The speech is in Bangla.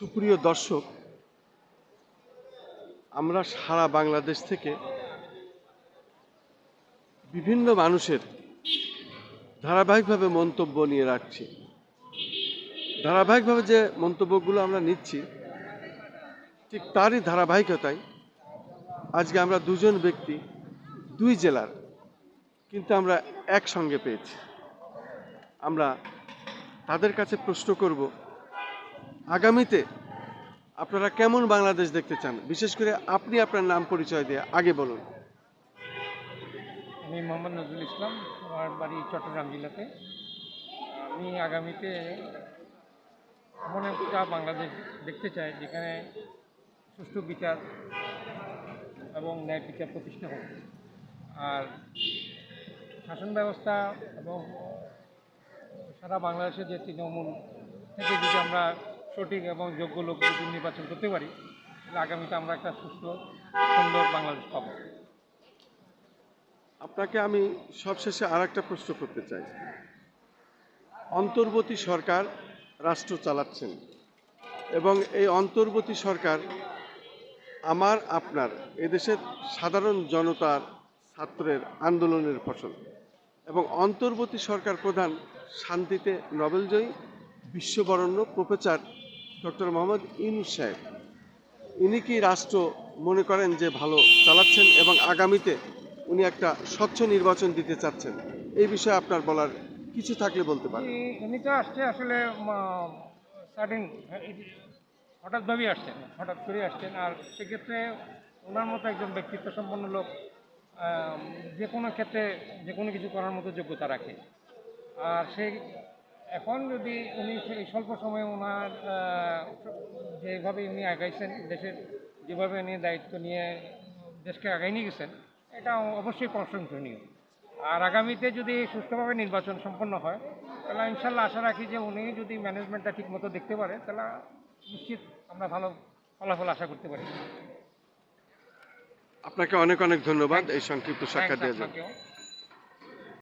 সুপ্রিয় দর্শক, আমরা সারা বাংলাদেশ থেকে বিভিন্ন মানুষের ধারাবাহিকভাবে মন্তব্য নিয়ে রাখছি। ধারাবাহিকভাবে যে মন্তব্যগুলো আমরা নিচ্ছি, ঠিক তারই ধারাবাহিকতায় আজকে আমরা দুজন ব্যক্তি, দুই জেলার, কিন্তু আমরা একসঙ্গে পেয়েছি। আমরা তাদের কাছে প্রশ্ন করব আগামীতে আপনারা কেমন বাংলাদেশ দেখতে চান? বিশেষ করে আপনি আপনার নাম পরিচয় দিয়ে আগে বলুন। আমি মোহাম্মদ নজরুল ইসলাম, আমার বাড়ি চট্টগ্রাম জেলাতে। আমি আগামীতে এমন একটা বাংলাদেশ দেখতে চাই যেখানে সুষ্ঠু বিচার এবং ন্যায় বিচার প্রতিষ্ঠা হোক। আর শাসন ব্যবস্থা এবং সারা বাংলাদেশে যে তৃণমূল থেকে যদি আমরা সঠিক এবং যোগ্য লোক যদি নির্বাচন করতে পারি, তাহলে আগামীতে আমরা একটা সুস্থ, সুন্দর বাংলাদেশ পাব। আপনাকে আমি সবশেষে আর একটা প্রশ্ন করতে চাই। অন্তর্বর্তী সরকার রাষ্ট্র চালাচ্ছেন এবং এই অন্তর্বর্তী সরকার আমার, আপনার, এদেশের সাধারণ জনতার ছাত্রের আন্দোলনের ফসল এবং অন্তর্বর্তী সরকার প্রধান শান্তিতে নোবেলজয়ী, বিশ্ববরণ্য প্রফেসর ডক্টর মোহাম্মদ ইউনুস সাহেব। ইনি কি রাষ্ট্র মনে করেন যে ভালো চালাচ্ছেন এবং আগামীতে উনি একটা স্বচ্ছ নির্বাচন দিতে চাচ্ছেন? এই বিষয়ে আপনার বলার কিছু থাকলে বলতে পারেন। উনি- তো আসছে আসলে সাডেন হঠাৎভাবেই আসছেন, হঠাৎ করে আসছেন। আর সেক্ষেত্রে ওনার মতো একজন ব্যক্তিত্ব সম্পন্ন লোক যে কোনো ক্ষেত্রে যে কোনো কিছু করার মতো যোগ্যতা রাখে। আর সেই এখন যদি উনি সেই স্বল্প সময়ে ওনার যেভাবে উনি আগাইছেন দেশের যেভাবে উনি দায়িত্ব নিয়ে দেশকে আগাই নিয়ে গেছেন এটা অবশ্যই প্রশংসনীয়। আর আগামীতে যদি সুষ্ঠুভাবে নির্বাচন সম্পন্ন হয় তাহলে ইনশাল্লাহ আশা রাখি যে উনি যদি ম্যানেজমেন্টটা ঠিক মতো দেখতে পারে তাহলে নিশ্চিত আমরা ভালো ফলাফল আশা করতে পারি। আপনাকে অনেক অনেক ধন্যবাদ এই সংক্ষিপ্ত সাক্ষাৎ দেওয়ার জন্য।